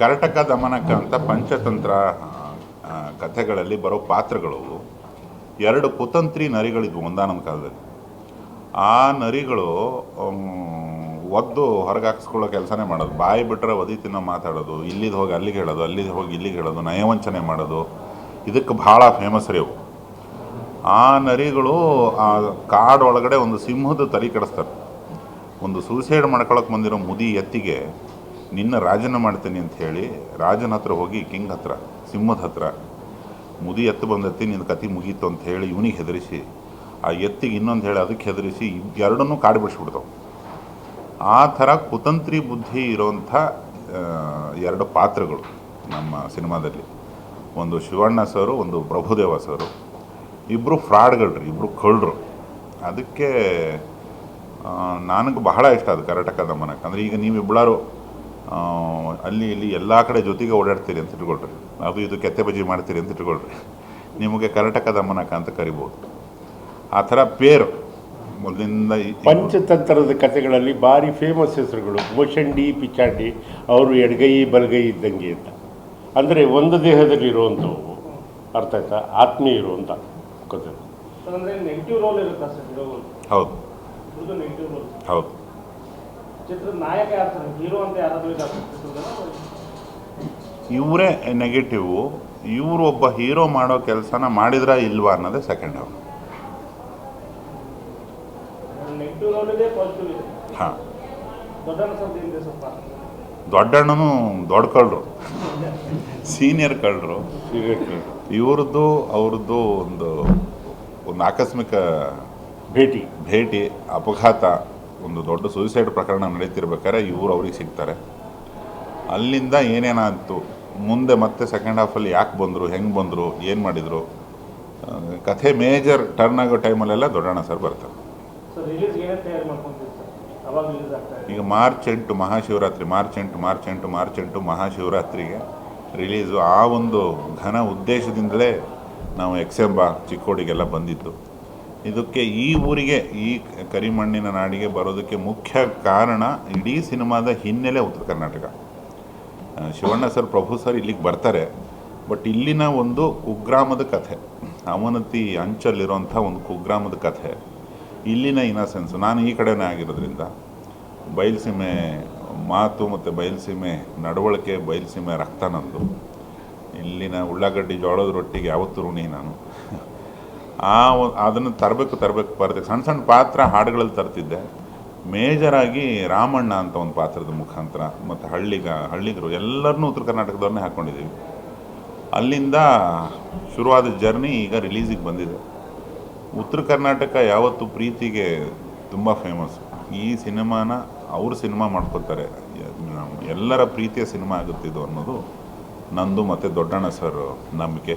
ಕರಟಕ ದಮನಕ ಅಂತ ಪಂಚತಂತ್ರ ಕಥೆಗಳಲ್ಲಿ ಬರೋ ಪಾತ್ರಗಳು ಎರಡು ಕುತಂತ್ರಿ ನರಿಗಳಿದ್ವು ಒಂದಾನೊಂದು ಕಾಲದಲ್ಲಿ. ಆ ನರಿಗಳು ಒದ್ದು ಹೊರಗೆ ಹಾಕ್ಸ್ಕೊಳ್ಳೋ ಕೆಲಸನೇ ಮಾಡೋದು. ಬಾಯಿ ಬಿಟ್ಟರೆ ಒದಿ ತಿನ್ನೋ ಮಾತಾಡೋದು ಇಲ್ಲಿದ್ದು ಹೋಗಿ ಅಲ್ಲಿಗೆ ಹೇಳೋದು ಅಲ್ಲಿದ್ದು ಹೋಗಿ ಇಲ್ಲಿಗೆ ಹೇಳೋದು, ನಯವಂಚನೆ ಮಾಡೋದು. ಇದಕ್ಕೆ ಭಾಳ ಫೇಮಸ್ ರೀ ಅವು. ಆ ನರಿಗಳು, ಆ ಕಾಡೊಳಗಡೆ ಒಂದು ಸಿಂಹದ ತಲೆ ಕೆಡಿಸ್ತಾರೆ. ಒಂದು ಸೂಸೈಡ್ ಮಾಡ್ಕೊಳಕ್ಕೆ ಬಂದಿರೋ ಮುದಿ ಎತ್ತಿಗೆ ನಿನ್ನ ರಾಜನ ಮಾಡ್ತೀನಿ ಅಂತ ಹೇಳಿ ರಾಜನ ಹತ್ರ ಹೋಗಿ ಕಿಂಗ್ ಹತ್ರ, ಸಿಂಹದ ಹತ್ರ ಮುದಿ ಎತ್ತು ಬಂದತ್ತಿ ನಿನ್ನ ಕತಿ ಮುಗೀತು ಅಂತ ಹೇಳಿ ಇವನಿಗೆ ಹೆದರಿಸಿ, ಆ ಎತ್ತಿಗೆ ಇನ್ನೊಂದು ಹೇಳಿ ಅದಕ್ಕೆ ಹೆದರಿಸಿ ಎರಡನ್ನೂ ಕಾಡು ಬಿಡಿಸ್ಬಿಡ್ತಾವೆ. ಆ ಥರ ಕುತಂತ್ರಿ ಬುದ್ಧಿ ಇರೋಂಥ ಎರಡು ಪಾತ್ರಗಳು ನಮ್ಮ ಸಿನಿಮಾದಲ್ಲಿ. ಒಂದು ಶಿವಣ್ಣ ಸರು, ಒಂದು ಪ್ರಭುದೇವ ಸರು. ಇಬ್ಬರು ಫ್ರಾಡ್ಗಳ್ರಿ ಇಬ್ಬರು ಕಳ್ಳರು. ಅದಕ್ಕೆ ನನಗೆ ಬಹಳ ಇಷ್ಟ ಅದು ಕರ್ನಾಟಕ ದಮನಕ್ಕೆ ಅಂದರೆ ಈಗ ನೀವು ಇಬ್ಬಳಾರು ಅಲ್ಲಿ ಇಲ್ಲಿ ಎಲ್ಲ ಕಡೆ ಜೊತೆಗೆ ಓಡಾಡ್ತೀರಿ ಅಂತ ಇಟ್ಕೊಳ್ರಿ. ಅದು ಇದು ಕೆತ್ತೆ ಬಜ್ಜಿ ಮಾಡ್ತೀರಿ ಅಂತ ಇಟ್ಕೊಳ್ರಿ. ನಿಮಗೆ ಕರ್ನಾಟಕ ದಮನಕ ಅಂತ ಕರಿಬೋದು. ಆ ಥರ ಪೇರು. ಮೊದಲಿಂದ ಈ- ಪಂಚತಂತ್ರದ ಕಥೆಗಳಲ್ಲಿ ಭಾರಿ ಫೇಮಸ್ ಹೆಸರುಗಳು. ಭೂಷಂಡಿ ಪಿಚಾಂಡಿ ಅವರು ಎಡಗೈ ಬಲಗೈ ಇದ್ದಂಗೆ ಅಂತ. ಅಂದರೆ ಒಂದು ದೇಹದಲ್ಲಿ ಇರುವಂಥವು ಅರ್ಥ ಆಯ್ತಾ? ಆತ್ಮೀಯ ಇರುವಂಥ ಕಥೆ ಸರ್ ಅಂದರೆ ನೆಗೆಟಿವ್ ರೋಲ್ ಇರುತ್ತಾ ಸರ್? ಹೀರೋಗಳು ಹೌದು. ಹೌದು. ಇವರೇ ನೆಗೆಟಿವ್ ಇವರು ಒಬ್ಬ ಹೀರೋ ಮಾಡೋ ಕೆಲಸನ ಮಾಡಿದ್ರ ಇಲ್ವಾ ಅನ್ನೋದೇ ಸೆಕೆಂಡ್ ಹಾಫ್ ಇದೆ. ಹಾಂ. ದೊಡ್ಡಣ್ಣನು ದೊಡ್ಡ ಕಳ್ಳರು. ಸೀನಿಯರ್ ಕಳ್ಳರು. ಇವ್ರದ್ದು ಅವ್ರದ್ದು ಒಂದು ಒಂದು ಆಕಸ್ಮಿಕ ಭೇಟಿ. ಭೇಟಿ ಅಪಘಾತ ಒಂದು ದೊಡ್ಡ ಸೂಸೈಡ್ ಪ್ರಕರಣ ನಡೀತಿರ್ಬೇಕಾದ್ರೆ ಇವರು ಅವ್ರಿಗೆ ಸಿಗ್ತಾರೆ. ಅಲ್ಲಿಂದ ಏನೇನಾಯಿತು? ಮುಂದೆ ಮತ್ತೆ ಸೆಕೆಂಡ್ ಹಾಫಲ್ಲಿ ಯಾಕೆ ಬಂದರು? ಹೆಂಗೆ ಬಂದರು? ಏನು ಮಾಡಿದರು? ಕಥೆ ಮೇಜರ್ ಟರ್ನ್ ಆಗೋ ಟೈಮಲ್ಲೆಲ್ಲ ದೊಡ್ಡಣ್ಣ ಸರ್ ಬರ್ತಾರೆ. ಈಗ ಮಾರ್ಚ್ ಎಂಟು ಮಹಾಶಿವರಾತ್ರಿ ಮಾರ್ಚ್ ಎಂಟು ಮಾರ್ಚ್ ಎಂಟು ಮಾರ್ಚ್ ಎಂಟು ಮಹಾಶಿವರಾತ್ರಿಗೆ ರಿಲೀಸು ಆ ಒಂದು ಘನ ಉದ್ದೇಶದಿಂದಲೇ ನಾವು ಎಕ್ಸೆಂಬ ಚಿಕ್ಕೋಡಿಗೆಲ್ಲ ಬಂದಿದ್ದು. ಇದಕ್ಕೆ ಈ ಊರಿಗೆ, ಈ ಕರಿಮಣ್ಣಿನ ನಾಡಿಗೆ ಬರೋದಕ್ಕೆ ಮುಖ್ಯ ಕಾರಣ ಇಡೀ ಸಿನಿಮಾದ ಹಿನ್ನೆಲೆ ಉತ್ತರ ಕರ್ನಾಟಕ. ಶಿವಣ್ಣ ಸರ್, ಪ್ರಭು ಸರ್ ಇಲ್ಲಿಗೆ ಬರ್ತಾರೆ, ಬಟ್ ಇಲ್ಲಿನ ಒಂದು ಕುಗ್ರಾಮದ ಕಥೆ, ಅವನತಿ ಅಂಚಲ್ಲಿರುವಂಥ ಒಂದು ಕುಗ್ರಾಮದ ಕಥೆ, ಇಲ್ಲಿನ ಇನಸೆನ್ಸು ನಾನು ಈ ಕಡೆನೇ ಆಗಿರೋದ್ರಿಂದ ಬಯಲುಸೀಮೆ ಮಾತು ಮತ್ತು ಬಯಲುಸೀಮೆ ನಡವಳಿಕೆ, ಬಯಲುಸೀಮೆ ರಕ್ತ ನಂದು. ಇಲ್ಲಿನ ಉಳ್ಳಾಗಡ್ಡಿ ಜೋಳದ ರೊಟ್ಟಿಗೆ ಯಾವತ್ತೂ ಋಣಿ ನಾನು. ಆ ಅದನ್ನು ತರಬೇಕು ತರಬೇಕು ಬರುತ್ತೆ ಸಣ್ಣ ಸಣ್ಣ ಪಾತ್ರ ಹಾಡುಗಳಲ್ಲಿ ತರ್ತಿದ್ದೆ. ಮೇಜರಾಗಿ ರಾಮಣ್ಣ ಅಂತ ಒಂದು ಪಾತ್ರದ ಮುಖಾಂತರ ಮತ್ತು ಹಳ್ಳಿಗ, ಹಳ್ಳಿಗರು ಎಲ್ಲರನ್ನೂ ಉತ್ತರ ಕರ್ನಾಟಕದವ್ರನ್ನೇ ಹಾಕ್ಕೊಂಡಿದ್ದೀವಿ ಅಲ್ಲಿಂದ ಶುರುವಾದ ಜರ್ನಿ ಈಗ ರಿಲೀಸಿಗೆ ಬಂದಿದೆ. ಉತ್ತರ ಕರ್ನಾಟಕ ಯಾವತ್ತು ಪ್ರೀತಿಗೆ ತುಂಬ ಫೇಮಸ್ ಈ ಸಿನಿಮಾನ ಅವರು ಸಿನಿಮಾ ಮಾಡ್ಕೋತಾರೆ ಎಲ್ಲರ ಪ್ರೀತಿಯ ಸಿನಿಮಾ ಆಗುತ್ತಿದ್ದು ಅನ್ನೋದು ನಂದು ಮತ್ತು ದೊಡ್ಡಣ್ಣ ಸರ್ ನಂಬಿಕೆ.